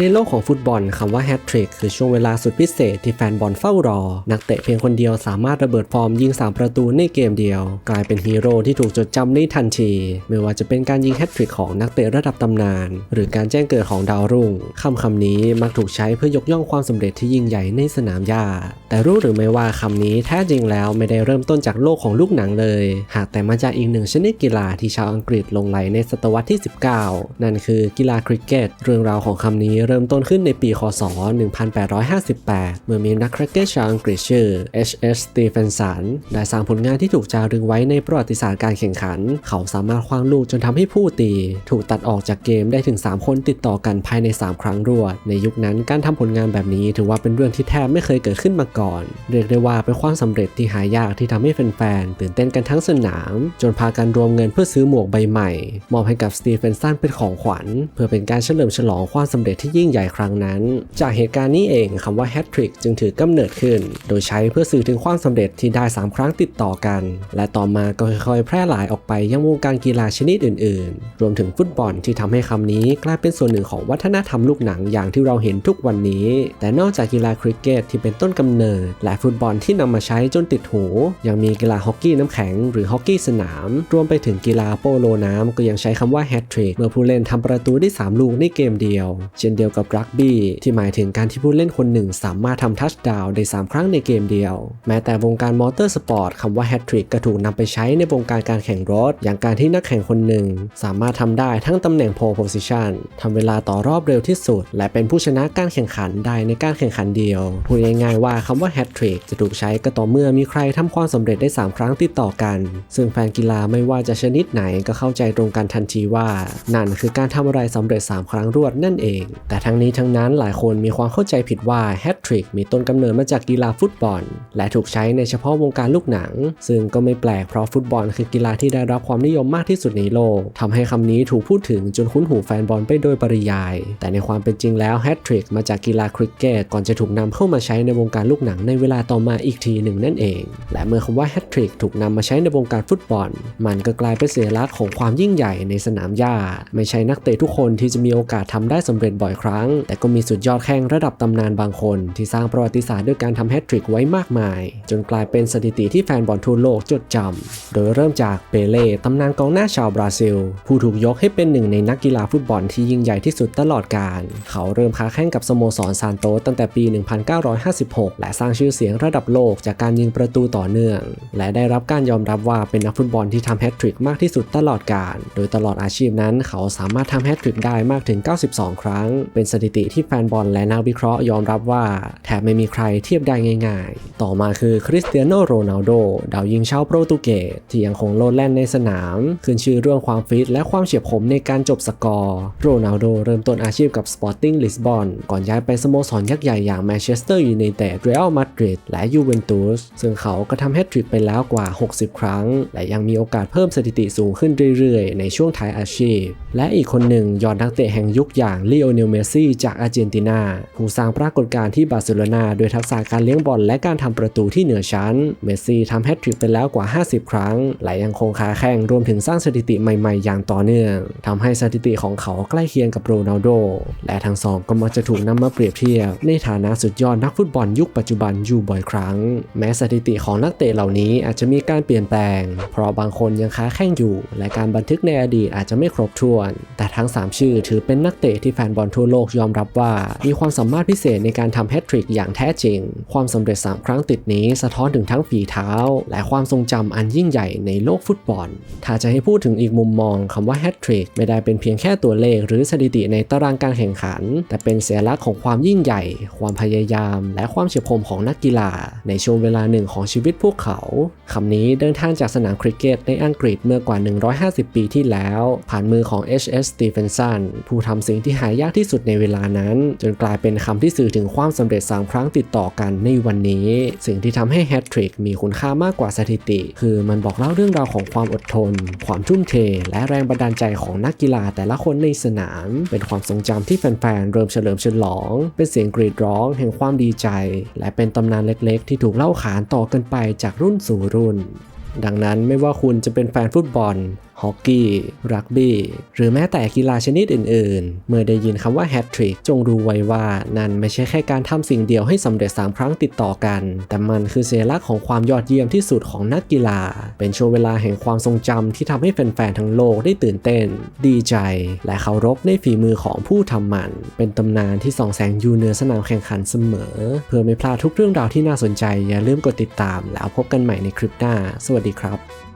ในโลกของฟุตบอลคำว่าแฮตทริกคือช่วงเวลาสุดพิเศษที่แฟนบอลเฝ้ารอ นักเตะเพียงคนเดียวสามารถระเบิดฟอร์มยิง 3 ประตูในเกมเดียว กลายเป็นฮีโร่ที่ถูกจดจำในทันที ไม่ว่าจะเป็นการยิงแฮตทริกของนักเตะระดับตำนาน หรือการแจ้งเกิดของดาวรุ่งคำคำนี้มักถูกใช้เพื่อยกย่องความสำเร็จที่ยิ่งใหญ่ในสนามหญ้า แต่รู้หรือไม่ว่าคำนี้แท้จริงแล้วไม่ได้เริ่มต้นจากโลกของลูกหนังเลย หากแต่มาจากอีกหนึ่งชนิดกีฬาที่ชาวอังกฤษลงไหลในศตวรรษที่ 19 นั่นคือกีฬาคริกเก็ต เรื่องราวของคำนี้เริ่มต้นขึ้นในปี คศ 1858 เมื่อมีนักคริกเก็ตชาวอังกฤษชื่อ H.S. Stephenson ได้สร้างผลงานที่ถูกจารึกไว้ในประวัติศาสตร์การแข่งขัน เขาสามารถคว้างลูกจนทำให้ผู้ตี ถูกตัดออกจากเกมได้ถึง 3 คนติดต่อกันภายใน 3 ครั้งรวด ในยุคนั้นการทำผลงานแบบนี้ถือว่าเป็นเรื่องที่แทบไม่เคยเกิดขึ้นมาก่อน เรียกได้ว่าเป็นความสำเร็จที่หายากที่ทำให้แฟนๆตื่นเต้นกันทั้งสนาม จนพากันรวมเงินเพื่อซื้อหมวกใบใหม่มอบให้กับสตีเฟนสันเป็นของขวัญ เพื่อเป็นการเฉลิมฉลองความสำเร็จที่ยิ่งใหญ่ครั้งนั้น จากเหตุการณ์นี้เองคำว่าแฮตทริกจึงถือกำเนิดขึ้น โดยใช้เพื่อสื่อถึงความสำเร็จที่ได้ 3 ครั้งติดต่อกัน และต่อมาก็ค่อยๆ แพร่หลายออกไปยังวงการกีฬาชนิดอื่น ๆ รวมถึงฟุตบอลที่ทำให้คำนี้กลายเป็นส่วนหนึ่งของวัฒนธรรมลูกหนังอย่างที่เราเห็นทุกวันนี้ แต่นอกจากกีฬาคริกเก็ตที่เป็นต้นกำเนิด และฟุตบอลที่นำมาใช้จนติดหู ยังมีกีฬาฮอกกี้น้ำแข็งหรือฮอกกี้สนาม รวมไปถึงกีฬาโปโลน้ำก็ยังใช้คำว่าแฮตทริกเมื่อผู้เล่นทำประตูได้ 3 ลูกในเกมเดียว เช่นเดียวกับรักบี้ที่หมายถึงการที่ผู้เล่นคนหนึ่งสามารถทำทัชดาวน์ได้ 3 ครั้งในเกมเดียว แม้แต่วงการมอเตอร์สปอร์ตคำว่าแฮตทริกก็ถูกนำไปใช้ในวงการการแข่งรถ อย่างการที่นักแข่งคนหนึ่ง สามารถทำได้ทั้งตำแหน่งโพลโพซิชันทำเวลาต่อรอบเร็วที่สุด และเป็นผู้ชนะการแข่งขันได้ในการแข่งขันเดียวพูดง่ายๆว่าคำว่าแฮตทริกจะถูกใช้ก็ต่อเมื่อมีใครทำความสำเร็จได้ 3 ครั้งติดต่อกัน ซึ่งแฟนกีฬาไม่ว่าจะชนิดไหนก็เข้าใจตรงกันทันทีว่า นั่นคือการทำอะไรสำเร็จ 3 ครั้งรวดนั่นเองแต่ทั้งนี้ทั้งนั้นหลายคนมีความเข้าใจผิดว่าแฮตทริกมีต้นกำเนิดมาจากกีฬาฟุตบอล และถูกใช้ในเฉพาะวงการลูกหนัง ซึ่งก็ไม่แปลกเพราะฟุตบอลคือกีฬาที่ได้รับความนิยมมากที่สุดในโลกทำให้คำนี้ถูกพูดถึงจนคุ้นหูแฟนบอลไปโดยปริยาย แต่ในความเป็นจริงแล้วแฮตทริกมาจากกีฬาคริกเก็ตก่อนจะถูกนำเข้ามาใช้ในวงการลูกหนังในเวลาต่อมาอีกทีหนึ่งนั่นเอง และเมื่อคำว่าแฮตทริกถูกนำมาใช้ในวงการฟุตบอล มันก็กลายเป็นสัญลักษณ์ของความยิ่งใหญ่ในสนามหญ้า ไม่ใช่นักเตะทุกคนที่จะมีโอกาสทำได้สำเร็จบ่อยครั้ง แต่ก็มีสุดยอดแข้งระดับตำนานบางคน ที่สร้างประวัติศาสตร์ด้วยการทำแฮตทริกไว้มากมาย จนกลายเป็นสถิติที่แฟนบอลทั่วโลกจดจำ โดยเริ่มจากเปเล่ตำนานกองหน้าชาวบราซิล ผู้ถูกยกให้เป็นหนึ่งในนักกีฬาฟุตบอลที่ยิ่งใหญ่ที่สุดตลอดกาลเขาเริ่มค้าแข่งกับสโมสรซานโตสตั้งแต่ปี 1956 และสร้างชื่อเสียงระดับโลกจากการยิงประตูต่อเนื่อง และได้รับการยอมรับว่าเป็นนักฟุตบอลที่ทำแฮตทริกมากที่สุดตลอดกาลโดยตลอดอาชีพนั้นเขาสามารถทำแฮตทริกได้มากถึง 92 ครั้งเป็นสถิติที่แฟนบอลและนักวิเคราะห์ยอมรับว่าแทบไม่มีใครเทียบได้ง่าย ๆ ต่อมาคือคริสเตียโนโรนัลโดดาวยิงชาวโปรตุเกสที่ยังคงโลดแล่นในสนาม ขึ้นชื่อเรื่องความฟิตและความเฉียบคมในการจบสกอร์ โรนัลโดเริ่มต้นอาชีพกับสปอร์ติ้งลิสบอนก่อนย้ายไปสโมสรยักษ์ใหญ่อย่างแมนเชสเตอร์ยูไนเต็ดเรอัลมาดริดและยูเวนตุสซึ่งเขาก็ทำแฮตทริกไปแล้วกว่า 60 ครั้ง และยังมีโอกาสเพิ่มสถิติสูงขึ้นเรื่อยๆ ในช่วงท้ายอาชีพ และอีกคนหนึ่งยอดนักเตะแห่งยุคอย่างลีโอเนลเมสซี่จากอาร์เจนตินาผู้สร้างปรากฏการณ์ที่บาร์เซโลนาโดยทักษะการเลี้ยงบอลและการทำประตูที่เหนือชั้น เมสซี่ทำแฮตทริกไปแล้วกว่า 50 ครั้ง และยังคงคาแข่งรวมถึงสร้างสถิติใหม่ๆ อย่างต่อเนื่องทำให้สถิติของเขาใกล้เคียงกับโรนัลโด และทั้งสองก็มักจะถูกนำมาเปรียบเทียบ ในฐานะสุดยอดนักฟุตบอลยุคปัจจุบันอยู่บ่อยครั้ง แม้สถิติของนักเตะเหล่านี้อาจจะมีการเปลี่ยนแปลง เพราะบางคนยังค้าแข่งอยู่ และการบันทึกในอดีตอาจจะไม่ครบถ้วน แต่ทั้ง 3 ชื่อถือเป็นนักเตะที่แฟนบอลทั่วโลกยอมรับว่า มีความสามารถพิเศษในการทำแฮตทริกอย่างแท้จริง ความสำเร็จ 3 ครั้งติดนี้สะท้อนถึงทั้งฝีเท้า และความทรงจำอันยิ่งใหญ่ในโลกฟุตบอล ถ้าจะให้พูดถึงอีกมุมมองคำว่าแฮตทริกไม่ได้เป็นเพียงแค่ตัวเลข หรือสถิติในตารางการแข่งขัน แต่เป็นสัญลักษณ์ของความยิ่งใหญ่ ความพยายาม และความเฉียบคมของนักกีฬา ในช่วงเวลาหนึ่งของชีวิตพวกเขาคำนี้เดินทางจากสนามคริกเก็ตในอังกฤษเมื่อกว่า 150 ปีที่แล้ว ผ่านมือของ H.S. Stephenson ผู้ทำสิ่งที่หายากที่สุดในเวลานั้น จนกลายเป็นคำที่สื่อถึงความสำเร็จ 3 ครั้งติดต่อกันในวันนี้ สิ่งที่ทำให้แฮตทริกมีคุณค่ามากกว่าสถิติ คือมันบอกเล่าเรื่องราวของความอดทน ความทุ่มเท และแรงบันดาลใจของนักกีฬาแต่ละคนในสนาม เป็นความทรงจำที่แฟนๆเริ่มเฉลิมฉลอง เป็นเสียงกรีดร้องแห่งความดีใจ และเป็นตำนานเล็กๆ ที่ถูกเล่าขานต่อกันไปจากรุ่นสู่รุ่น ดังนั้นไม่ว่าคุณจะเป็นแฟนฟุตบอล ฮอกกี้ รักบี้ หรือแม้แต่กีฬาชนิดอื่นๆ เมื่อได้ยินคำว่าแฮตทริกจงรู้ไว้ว่านั่นไม่ใช่แค่การทำสิ่งเดียวให้สำเร็จ 3 ครั้งติดต่อกัน แต่มันคือสัญลักษณ์ของความยอดเยี่ยมที่สุดของนักกีฬา เป็นช่วงเวลาแห่งความทรงจำที่ทำให้แฟนๆทั้งโลกได้ตื่นเต้น ดีใจ และเคารพในฝีมือของผู้ทำมัน เป็นตำนานที่ส่องแสงอยู่เหนือสนามแข่งขันเสมอ เพื่อไม่พลาดทุกเรื่องราวที่น่าสนใจอย่าลืมกดติดตาม แล้วพบกันใหม่ในคลิปหน้า สวัสดีครับ